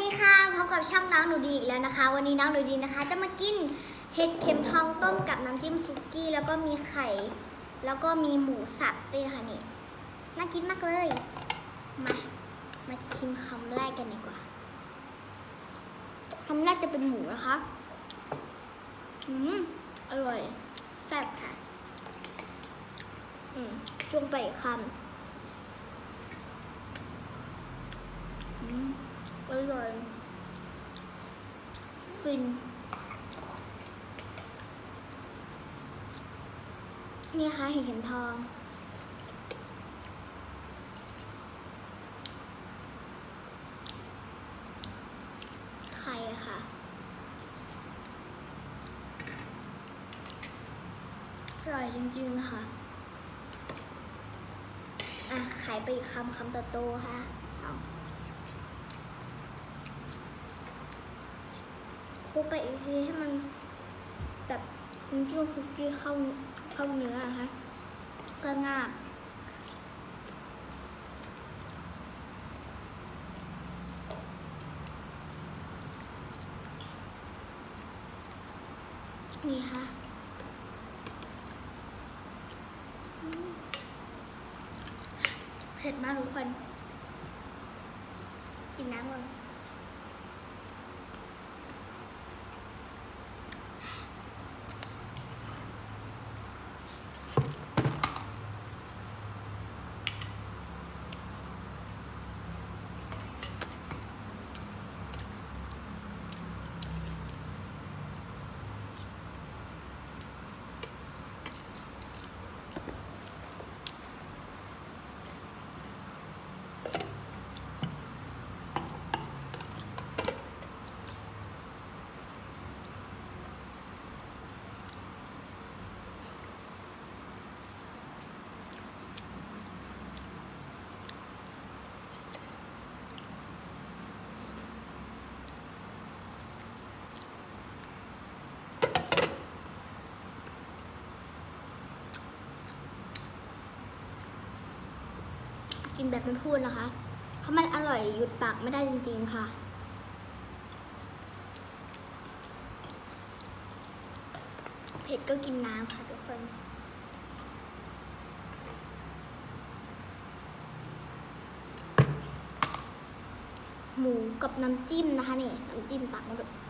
ดีค่ะพบกับช่องน้องหนูดีอีกแล้วนะคะ วันนี้น้องหนูดีนะคะ จะมากินเห็ดเข็มทองต้มกับน้ำจิ้มซุกี้ แล้วก็มีไข่ แล้วก็มีหมูสับด้วยนะคะนี่น่ากินมากเลย มามาชิมคำแรกกันดีกว่าคำแรกจะเป็นหมูนะคะอืมอร่อยแซ่บค่ะอืมจงไปคำอืม อร่อยฟินนี่ค่ะเห็ดเข็มทองไข่ค่ะอร่อยจริงๆค่ะ อะไข่ไปอีกคำคำโตค่ะเอาค ลุกไปอีกทีให้มันแบบน้ำจิ้มคุกกี้เข้าเข้าเนื้อนะคะก็งาบนี่ค่ะเผ็ดมากทุกคน กินน้ำก่อน กินแบบไม่พูดนะคะ เพราะมันอร่อยหยุดปากไม่ได้จริง ๆ ค่ะ เผ็ดก็กินน้ำค่ะทุกคนหมูกับน้ำจิ้มนะคะนี่น้ำจิ้มตักมาดูไข่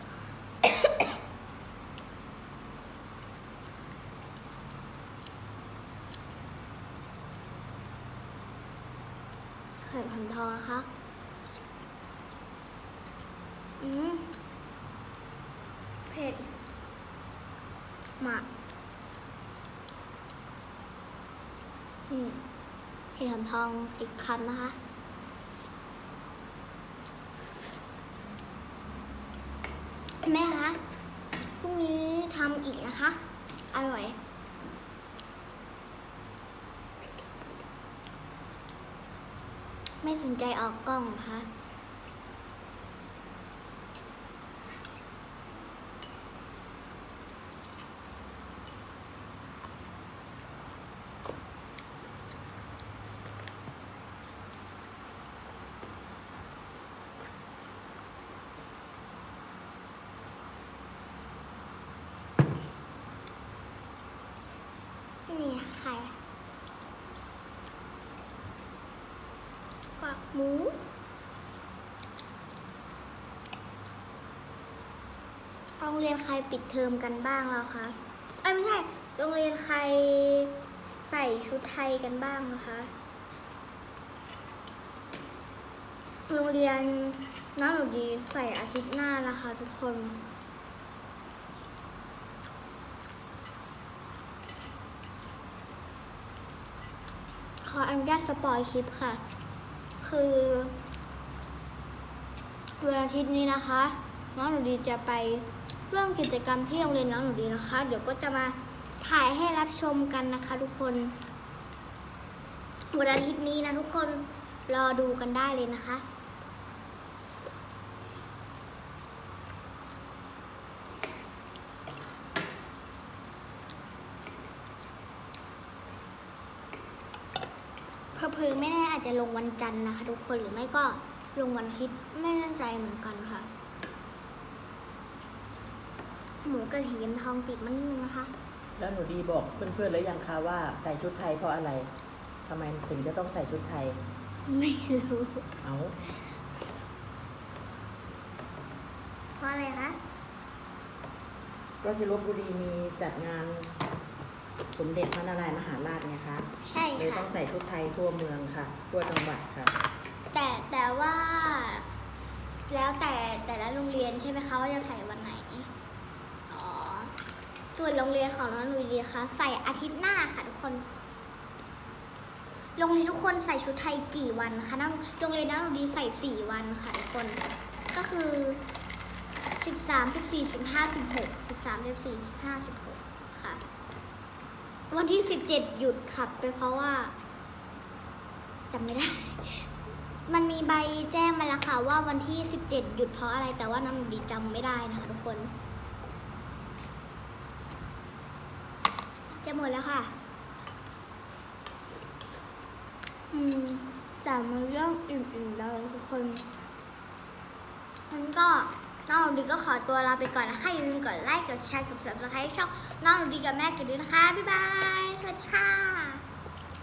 พันทองนะคะ อืมเผ็ดมากอืมเห็ดหอมทองอีกคำนะคะ แม่คะ พรุ่งนี้ทำอีกนะคะ อร่อย ไม่สนใจออกกล้องเหรอคะนี่ไข่กาก หมูโรงเรียนใครปิดเทอมกันบ้างแล้วคะเอ้ยไม่ใช่ โรงเรียนใครใส่ชุดไทยกันบ้างนะคะ โรงเรียนน้องหนูดีใส่อาทิตย์หน้านะคะทุกคนขออนุญาตสปอยคลิปค่ะ คือวันอาทิตย์นี้นะคะ น้องหนูดีจะไปร่วมกิจกรรมที่โรงเรียนน้องหนูดีนะคะ เดี๋ยวก็จะมาถ่ายให้รับชมกันนะคะ ทุกคนวันอาทิตย์นี้นะทุกคนรอดูกันได้เลยนะคะ เพอเพอๆไม่แน่อาจจะลงวันจันทร์นะคะ ทุกคนหรือไม่ก็ลงวันอาทิตย์ไม่แน่ใจเหมือนกันค่ะ หมูกระเทียมทองติดมันนิดนึงนะคะ แล้วหนูดีบอกเพื่อนๆแล้วยังคะว่าใส่ชุดไทยเพราะอะไรทำไมถึงจะต้องใส่ชุดไทย ไม่รู้ เอาเพราะอะไรคะ ก็ที่ลบบุรีมีจัดงาน สมเด็จพระนารายณ์มหาราชไงคะใช่เลยต้ค่ะ องใส่ชุดไทยทั่วเมืองค่ะ ทั่วจังหวัดค่ะ แต่แต่ว่า แล้วแต่แต่ละโรงเรียนใช่ไหมคะว่าจะใส่วันไหน อ๋อ ส่วนโรงเรียนของน้องหนูดีคะใส่อาทิตย์หน้าค่ะทุกคน โรงเรียนทุกคนใส่ชุดไทยกี่วันคะน้องโรงเรียนน้องหนูดีใส่สี่วันค่ะทุกคน ก็คือสิบสามสิบสี่สิบห้าสิบหกสิบสามสิบสี่สิบห้าสิบหกค่ะ วันที่สิบเจ็ดหยุดขับไปเพราะว่าจำไม่ได้ มันมีใบแจ้งมาแล้วค่ะ ว่าวันที่17หยุดเพราะอะไร แต่ว่าน้ำหนูดีจำไม่ได้นะคะทุกคน จะหมดแล้วค่ะ อืมแต่มันเรื่องอิ่มๆแล้วทุกคนงั้นก็ น้องหนูดีก็ขอตัวลาไปก่อนนะคะอย่าลืมกดไลค์กดแชร์กด subscribe ช่องน้องหนูดีกับแม่กันด้วยนะคะ บ๊ายบาย สวัสดีค่ะ